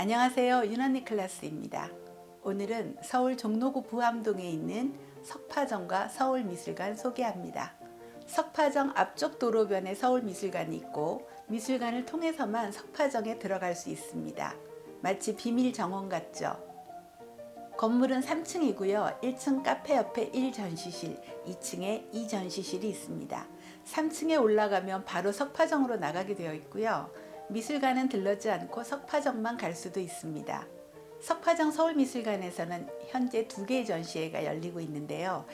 안녕하세요. 윤언니 클래스입니다. 오늘은 서울 종로구 부암동에 있는 석파정과 서울미술관 소개합니다. 석파정 앞쪽 도로변에 서울미술관이 있고 미술관을 통해서만 석파정에 들어갈 수 있습니다. 마치 비밀 정원 같죠? 건물은 3층이고요. 1층 카페 옆에 1전시실, 2층에 2전시실이 있습니다. 3층에 올라가면 바로 석파정으로 나가게 되어 있고요. 미술관은 들르지 않고 석파정만 갈 수도 있습니다. 석파정 서울미술관에서는 현재 두 개의 전시회가 열리고 있는데요.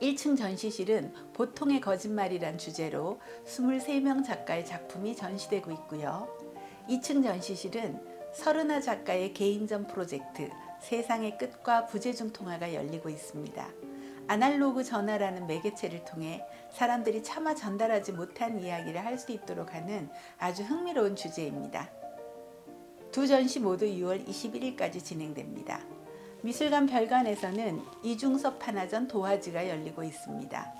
1층 전시실은 보통의 거짓말이란 주제로 23명 작가의 작품이 전시되고 있고요. 2층 전시실은 서른아 작가의 개인전 프로젝트 세상의 끝과 부재중 통화가 열리고 있습니다. 아날로그 전화라는 매개체를 통해 사람들이 차마 전달하지 못한 이야기를 할 수 있도록 하는 아주 흥미로운 주제입니다. 두 전시 모두 6월 21일까지 진행됩니다. 미술관 별관에서는 이중섭 하나전 도화지가 열리고 있습니다.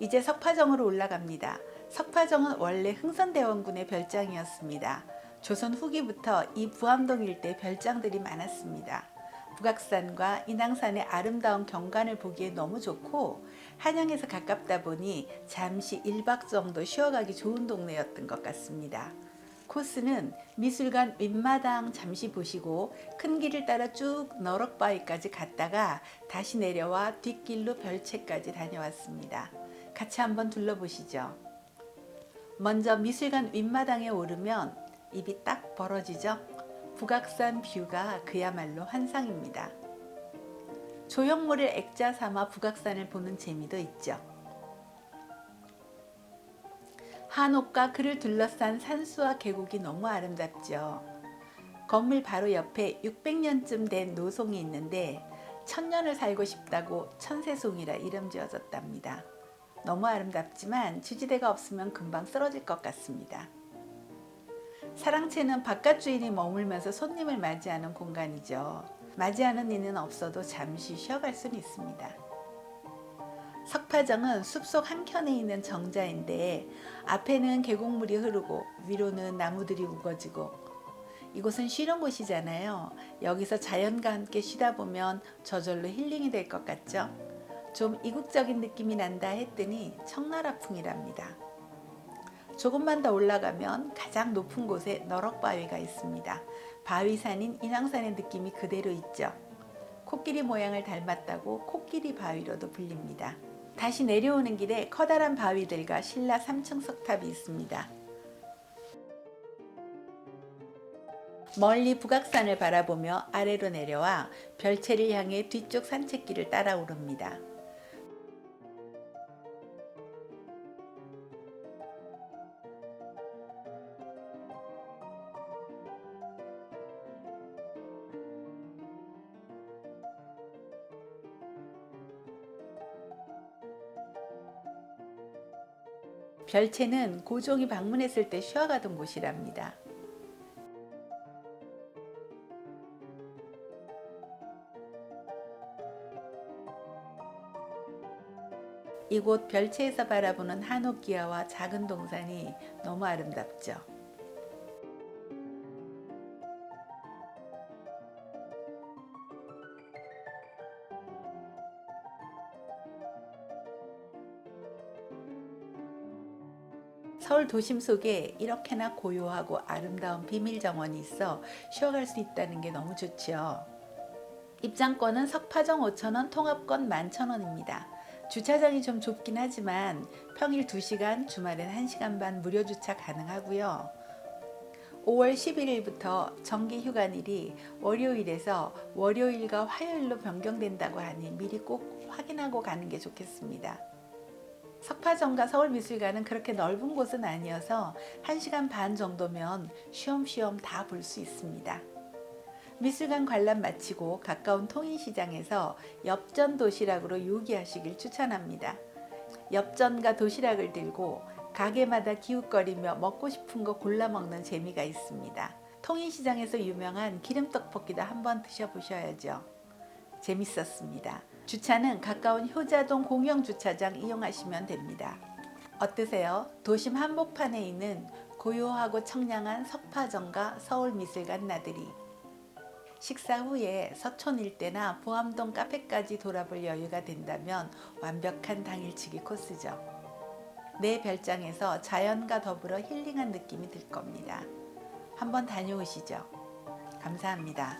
이제 석파정으로 올라갑니다. 석파정은 원래 흥선대원군의 별장이었습니다. 조선 후기부터 이 부암동 일대 별장들이 많았습니다. 북악산과 인왕산의 아름다운 경관을 보기에 너무 좋고 한양에서 가깝다 보니 잠시 1박 정도 쉬어가기 좋은 동네였던 것 같습니다. 코스는 미술관 윗마당 잠시 보시고 큰 길을 따라 쭉 너럭바위까지 갔다가 다시 내려와 뒷길로 별채까지 다녀왔습니다. 같이 한번 둘러보시죠. 먼저 미술관 윗마당에 오르면 입이 딱 벌어지죠. 북악산 뷰가 그야말로 환상입니다. 조형물을 액자 삼아 북악산을 보는 재미도 있죠. 한옥과 그를 둘러싼 산수와 계곡이 너무 아름답죠. 건물 바로 옆에 600년쯤 된 노송이 있는데 천년을 살고 싶다고 천세송이라 이름 지어졌답니다. 너무 아름답지만 지지대가 없으면 금방 쓰러질 것 같습니다. 사랑채는 바깥 주인이 머물면서 손님을 맞이하는 공간이죠. 맞이하는 이는 없어도 잠시 쉬어갈 수는 있습니다. 석파정은 숲속 한켠에 있는 정자인데 앞에는 계곡물이 흐르고 위로는 나무들이 우거지고 이곳은 쉬는 곳이잖아요. 여기서 자연과 함께 쉬다 보면 저절로 힐링이 될 것 같죠? 좀 이국적인 느낌이 난다 했더니 청나라풍이랍니다. 조금만 더 올라가면 가장 높은 곳에 너럭바위가 있습니다. 바위산인 인왕산의 느낌이 그대로 있죠. 코끼리 모양을 닮았다고 코끼리 바위로도 불립니다. 다시 내려오는 길에 커다란 바위들과 신라 3층 석탑이 있습니다. 멀리 북악산을 바라보며 아래로 내려와 별채를 향해 뒤쪽 산책길을 따라 오릅니다. 별채는 고종이 방문했을 때 쉬어가던 곳이랍니다. 이곳 별채에서 바라보는 한옥기와와 작은 동산이 너무 아름답죠. 서울 도심 속에 이렇게나 고요하고 아름다운 비밀 정원이 있어 쉬어갈 수 있다는 게 너무 좋지요. 입장권은 석파정 5,000원, 통합권 11,000원입니다. 주차장이 좀 좁긴 하지만 평일 2시간, 주말엔 1시간 반 무료 주차 가능하고요. 5월 11일부터 정기 휴관일이 월요일에서 월요일과 화요일로 변경된다고 하니 미리 꼭 확인하고 가는 게 좋겠습니다. 석파정과 서울미술관은 그렇게 넓은 곳은 아니어서 1시간 반 정도면 쉬엄쉬엄 다 볼 수 있습니다. 미술관 관람 마치고 가까운 통인시장에서 엽전 도시락으로 요기하시길 추천합니다. 엽전과 도시락을 들고 가게마다 기웃거리며 먹고 싶은 거 골라 먹는 재미가 있습니다. 통인시장에서 유명한 기름떡볶이도 한번 드셔보셔야죠. 재밌었습니다. 주차는 가까운 효자동 공영 주차장 이용하시면 됩니다. 어떠세요? 도심 한복판에 있는 고요하고 청량한 석파정과 서울미술관 나들이. 식사 후에 서촌 일대나 보암동 카페까지 돌아볼 여유가 된다면 완벽한 당일치기 코스죠. 내 별장에서 자연과 더불어 힐링한 느낌이 들 겁니다. 한번 다녀오시죠. 감사합니다.